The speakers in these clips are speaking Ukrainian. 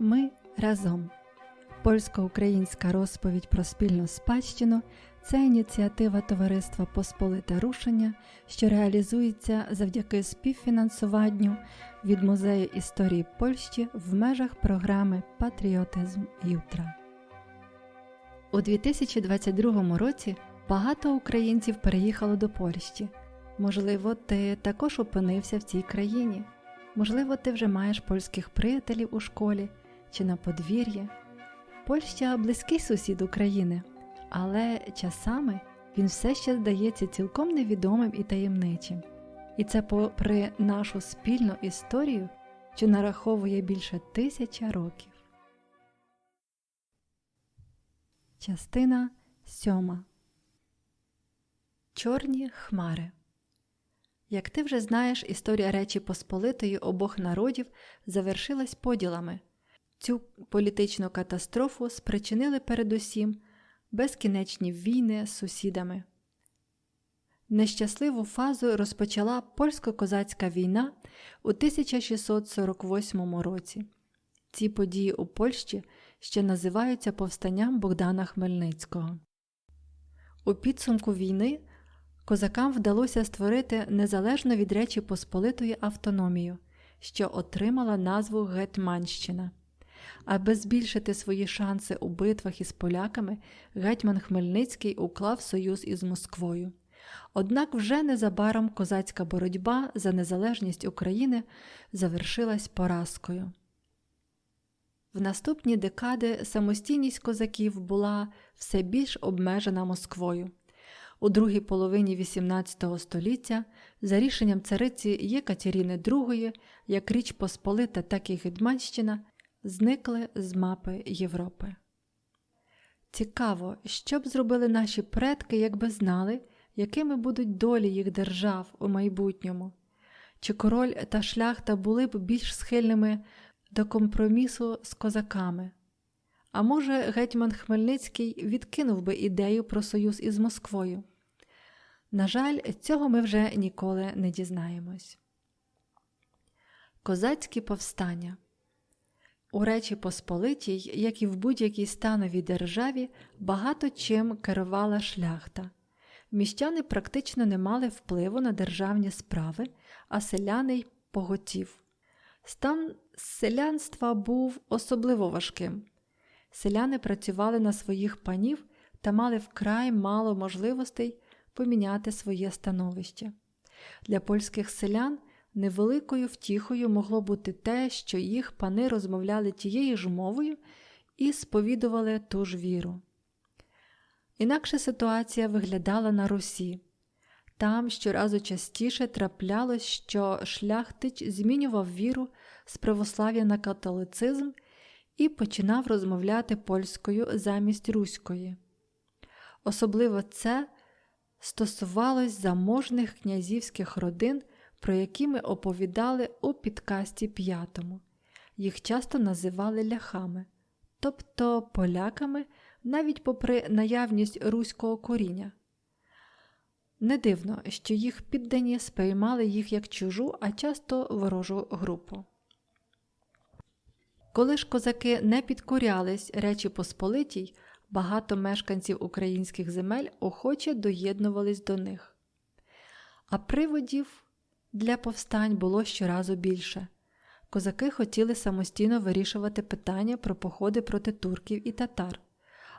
Ми разом. Польсько-українська розповідь про спільну спадщину це ініціатива Товариства Посполите Рушення, що реалізується завдяки співфінансуванню від Музею історії Польщі в межах програми Патріотизм Ютра. У 2022 році багато українців переїхало до Польщі. Можливо, ти також опинився в цій країні. Можливо, ти вже маєш польських приятелів у школі чи на подвір'ї. Польща близький сусід України, але часами він все ще здається цілком невідомим і таємничим. І це попри нашу спільну історію, що нараховує більше тисяча років. Частина сьома Чорні хмари Як ти вже знаєш, історія Речі Посполитої обох народів завершилась поділами. Цю політичну катастрофу спричинили передусім безкінечні війни з сусідами. Нещасливу фазу розпочала польсько-козацька війна у 1648 році. Ці події у Польщі ще називаються повстанням Богдана Хмельницького. У підсумку війни козакам вдалося створити незалежно від Речі Посполитої автономію, що отримала назву Гетьманщина. Аби збільшити свої шанси у битвах із поляками, гетьман Хмельницький уклав союз із Москвою. Однак вже незабаром козацька боротьба за незалежність України завершилась поразкою. В наступні декади самостійність козаків була все більш обмежена Москвою. У другій половині XVIII століття, за рішенням цариці Єкатеріни II, як Річ Посполита, так і Гетьманщина зникли з мапи Європи. Цікаво, що б зробили наші предки, якби знали, якими будуть долі їх держав у майбутньому, чи король та шляхта були б більш схильними до компромісу з козаками. А може, гетьман Хмельницький відкинув би ідею про союз із Москвою. На жаль, цього ми вже ніколи не дізнаємось. Козацькі повстання у Речі Посполитій, як і в будь-якій становій державі, багато чим керувала шляхта. Міщани практично не мали впливу на державні справи, а селяни й поготів. Стан селянства був особливо важким. Селяни працювали на своїх панів та мали вкрай мало можливостей поміняти своє становище. Для польських селян невеликою втіхою могло бути те, що їх пани розмовляли тією ж мовою і сповідували ту ж віру. Інакша ситуація виглядала на Русі. Там щоразу частіше траплялось, що шляхтич змінював віру з православ'я на католицизм і починав розмовляти польською замість руської. Особливо це стосувалось заможних князівських родин, про які ми оповідали у підкасті п'ятому. Їх часто називали ляхами, тобто поляками, навіть попри наявність руського коріння. Не дивно, що їх піддані сприймали їх як чужу, а часто ворожу групу. Коли ж козаки не підкорялись Речі Посполитій, багато мешканців українських земель охоче доєднувались до них. А приводів для повстань було щоразу більше. Козаки хотіли самостійно вирішувати питання про походи проти турків і татар,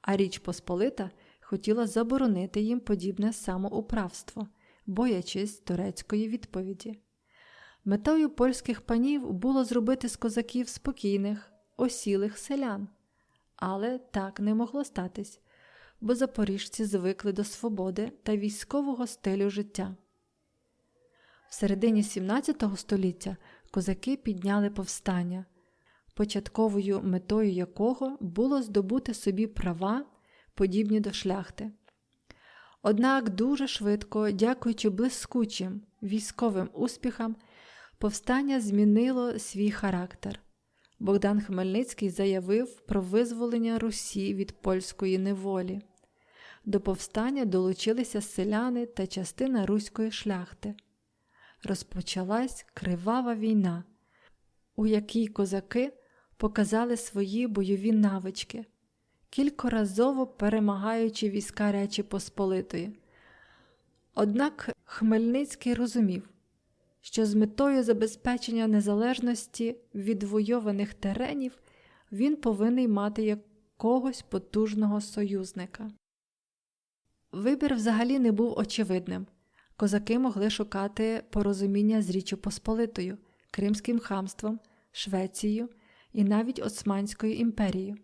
а Річ Посполита хотіла заборонити їм подібне самоуправство, боячись турецької відповіді. Метою польських панів було зробити з козаків спокійних, осілих селян, але так не могло статись, бо запоріжці звикли до свободи та військового стилю життя. В середині 17 століття козаки підняли повстання, початковою метою якого було здобути собі права, подібні до шляхти. Однак дуже швидко, дякуючи блискучим військовим успіхам, повстання змінило свій характер. Богдан Хмельницький заявив про визволення Русі від польської неволі. До повстання долучилися селяни та частина руської шляхти. Розпочалась кривава війна, у якій козаки показали свої бойові навички, кількоразово перемагаючи війська Речі Посполитої. Однак Хмельницький розумів, що з метою забезпечення незалежності відвойованих теренів він повинен мати якогось потужного союзника. Вибір взагалі не був очевидним. Козаки могли шукати порозуміння з Річчю Посполитою, Кримським хамством, Швецією і навіть Османською імперією.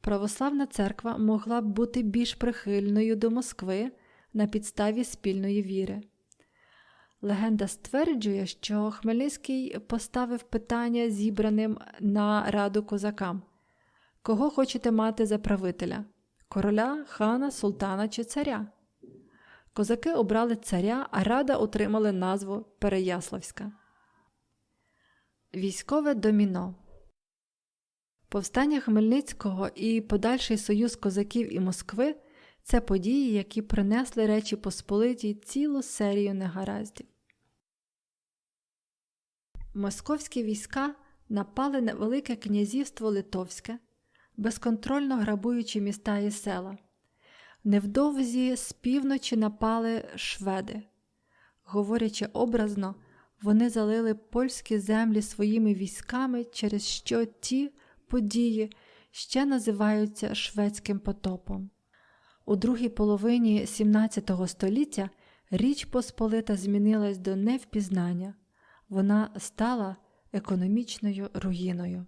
Православна церква могла б бути більш прихильною до Москви на підставі спільної віри. Легенда стверджує, що Хмельницький поставив питання зібраним на раду козакам кого хочете мати за правителя короля, хана, султана чи царя? Козаки обрали царя, а рада отримала назву Переяславська. Військове доміно Повстання Хмельницького і подальший союз козаків і Москви це події, які принесли Речі Посполитій цілу серію негараздів. Московські війська напали на Велике князівство Литовське, безконтрольно грабуючи міста і села. Невдовзі з півночі напали шведи. Говорячи образно, вони залили польські землі своїми військами, через що ті події ще називаються Шведським потопом. У другій половині XVII століття Річ Посполита змінилась до невпізнання, вона стала економічною руїною.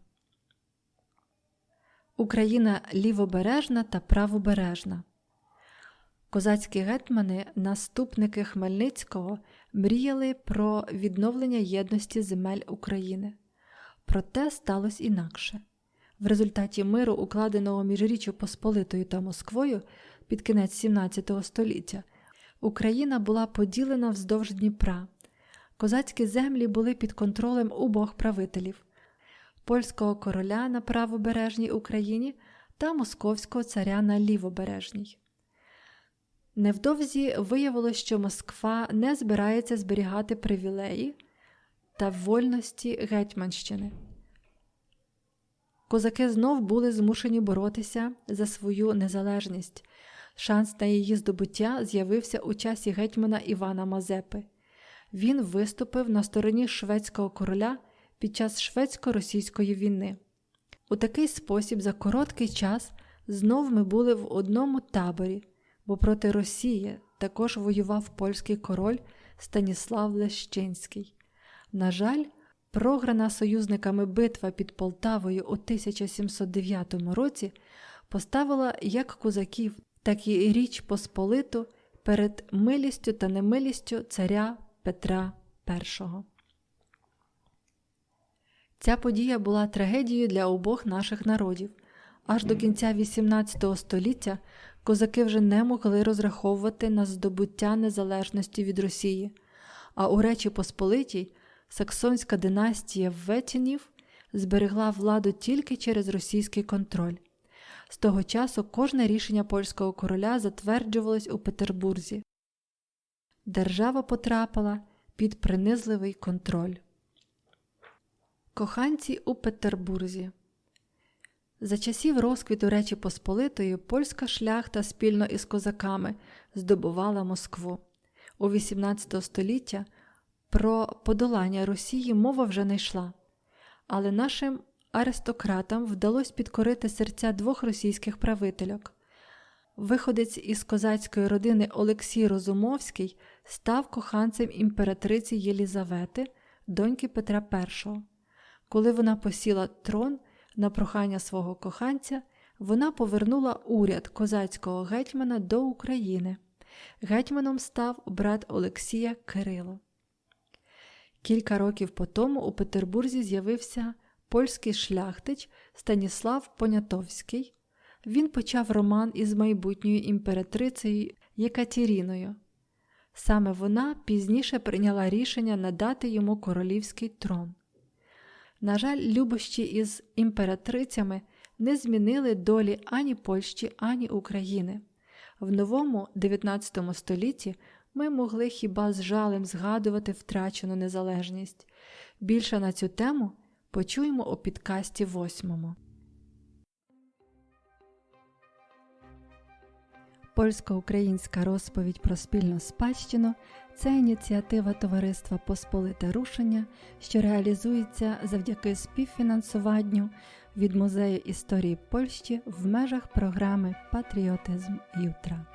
Україна лівобережна та правобережна. Козацькі гетьмани, наступники Хмельницького, мріяли про відновлення єдності земель України. Проте сталося інакше. В результаті миру, укладеного між Річчю Посполитою та Москвою під кінець 17 століття, Україна була поділена вздовж Дніпра. Козацькі землі були під контролем обох правителів польського короля на правобережній Україні та московського царя на лівобережній. Невдовзі виявилось, що Москва не збирається зберігати привілеї та вольності Гетьманщини. Козаки знов були змушені боротися за свою незалежність. Шанс на її здобуття з'явився у часі гетьмана Івана Мазепи. Він виступив на стороні шведського короля під час шведсько-російської війни. У такий спосіб за короткий час знов ми були в одному таборі, бо проти Росії також воював польський король Станіслав Лещинський. На жаль, програна союзниками битва під Полтавою у 1709 році поставила як козаків, так і Річ Посполиту перед милістю та немилістю царя Петра І. Ця подія була трагедією для обох наших народів. Аж до кінця XVIII століття козаки вже не могли розраховувати на здобуття незалежності від Росії, а у Речі Посполитій саксонська династія Ветінів зберегла владу тільки через російський контроль. З того часу кожне рішення польського короля затверджувалось у Петербурзі. Держава потрапила під принизливий контроль. Коханці у Петербурзі. За часів розквіту Речі Посполитої польська шляхта спільно із козаками здобувала Москву. У XVIII століття про подолання Росії мова вже не йшла, але нашим аристократам вдалося підкорити серця двох російських правительок. Виходець із козацької родини Олексій Розумовський став коханцем імператриці Єлізавети, доньки Петра І. Коли вона посіла трон на прохання свого коханця, вона повернула уряд козацького гетьмана до України. Гетьманом став брат Олексія Кирило. Кілька років по тому у Петербурзі з'явився польський шляхтич Станіслав Понятовський. Він почав роман із майбутньою імператрицею Єкатеріною. Саме вона пізніше прийняла рішення надати йому королівський трон. На жаль, любощі із імператрицями не змінили долі ані Польщі, ані України. В новому 19 столітті ми могли хіба з жалем згадувати втрачену незалежність. Більше на цю тему Почуємо у підкасті восьмому. Польсько-українська розповідь про спільну спадщину це ініціатива Товариства Посполите Рушення, що реалізується завдяки співфінансуванню від Музею історії Польщі в межах програми Патріотизм Ютра.